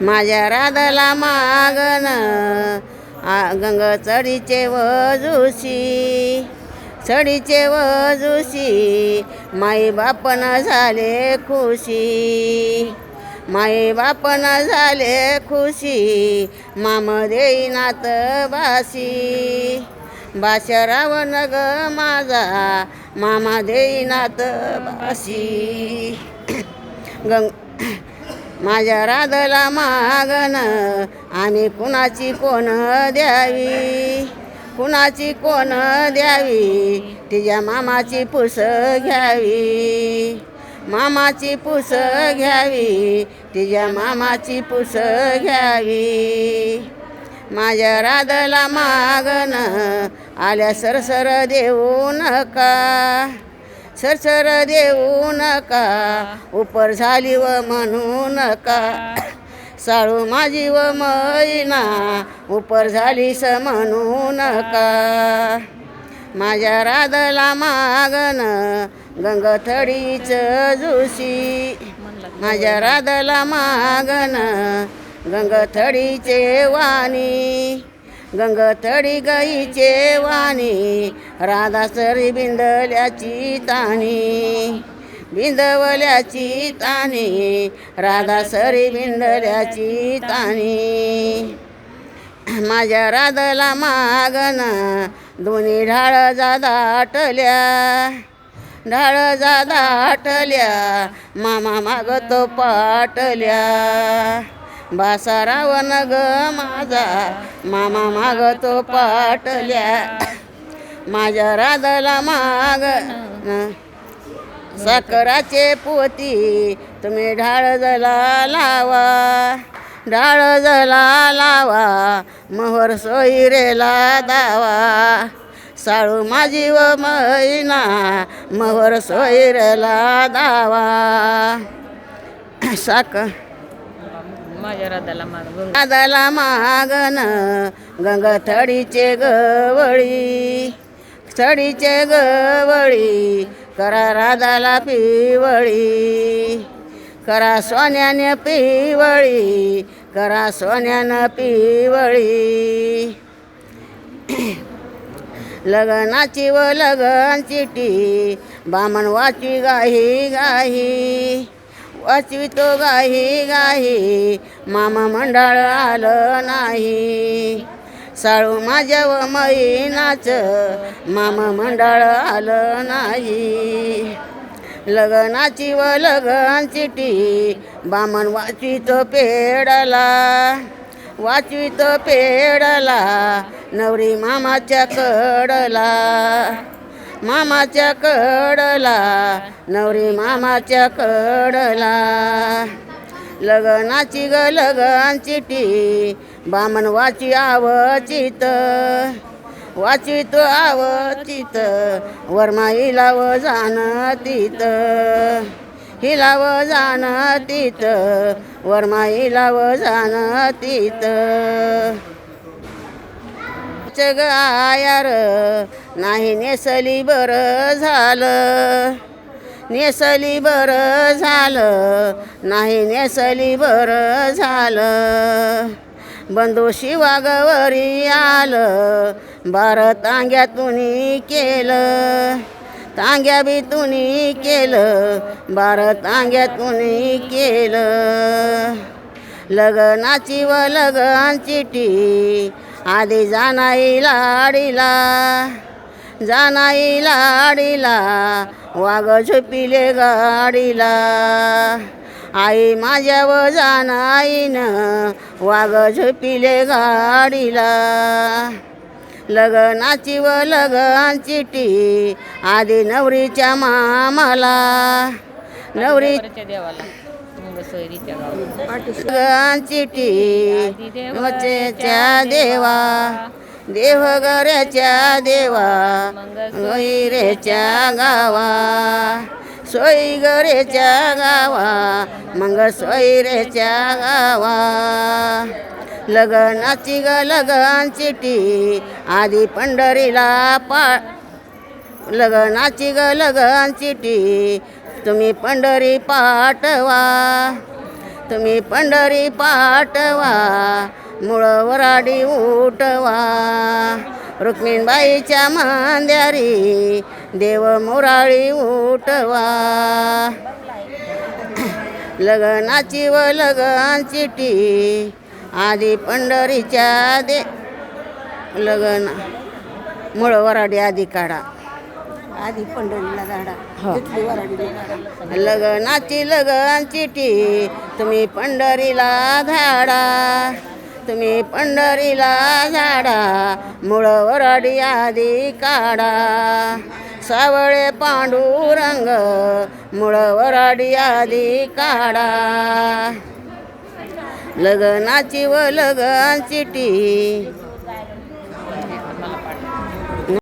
माझ्या राधाला मागन. गंग चढीचे वजुशी चढीचे वजुशी माई बापन झाले खुशी. माई बापन झाले खुशी माम देईनात बासी रावण ग माझा मामा देईनात बासी गंग माझ्या राधला मागन आम्ही कुणाची कोण द्यावी? कुणाची कोण द्यावी? तिच्या मामाची पुस घ्यावी. मामाची पुस घ्यावी. तिच्या मामाची पुस घ्यावी. माझ्या राधला मागन आल्या सरसर देऊ नका. सरसर देऊ नका उपर झाली व म्हणू नका. साळू माझी व मैना उपर झालीस म्हणू नका. माझ्या राधला मागन गंगथडीच जुशी. माझ्या राधला मागन गंगथडीचे वाणी. गंगथडी गाईचे वाणी राधा सरी बिंदल्याची ताणी. बिंदवल्याची ताणी राधा सरी बिंदल्याची ताणी. माझ्या राधाला मागन दोन्ही ढाळ जा दाटल्या. ढाळ जा दाटल्या मामा मागतो पाटल्या. बासारावन ग माझा मामा मागतो पाटल्या. माझ्या राधाला माग साखराचे पोती तुम्ही ढाळ जला लावा. ढाळ जला लावा मोहर सोयरेला दावा. साळू माझी व मैना मोहर सोयरेला दावा. साख माझ्या राधाला गंग राधाला गवळी. थडीचे गवळी करा राधाला पिवळी. करा सोन्याने पिवळी करा सोन्यानं पिवळी. लगनाची व लगन चिटी बामण वाची गाही गाही वाचवितो गाही गाही मामा मंडळ आलं नाही. साळू माझ्या व मैनाच मामा मंडळ आलं नाही. लगनाची व लगन चिटी बामण वाचवितो पेडला. वाचवितो पेडला नवरी मामाच्या कडला. मामाच्या कडला नवरी मामाच्या कडला. लगनाची ग लगन चिटी बामण वाची आवचित. वाचित आवचित वर्मा हिलाव जाण तित हिलाव जाण तित वर्मा हिलाव जाण तित ग आयार नाही नेसली बरं झालं. नेसली बरं झालं. नाही नेसली बरं झालं. बंदोशी वागवरी आलं. बार तांग्यातून केलं. तांग्या बी तुनी केलं. बार तांग्यातून केलं. लग्नाची व लगन चिटी आधी जाणाई लाडीला. जाणाई लाडीला वाग झोपिले गाडीला. आई माझ्या व जाणाईन वाग झोपिले गाडीला. लगनाची व लगन चिटी आधी नवरीच्या मामाला. नवरी देवाला. वचेच्या देवा. देवगऱ्याच्या देवा गैरेच्या गावा सोयगरेच्या गावा मग सोयरेच्या गावा. लगनाची ग लगन चिटी आधी पंढरीला पा लगनाची ग लगन चिटी तुम्ही पंढरी पाठवा तुम्ही पंढरी पाठवा. मुळ वराडी उठवा. रुक्मिणबाईच्या मांद्यारी देव मुराळी उठवा. लग्नाची व लगन चिठी आधी पंढरीच्या दे लग्न. मुळ वराडी आधी काढा. आधी पंढरीला झाडा हो. लग्नाची लगन चिठी तुम्ही पंढरीला झाडा तुम्ही पंढरीला झाडा मुळ वराडी आधी काढा. सावळे पांडुरंग मुळ वराडी आधी काढा. लग्नाची व लगन चिठी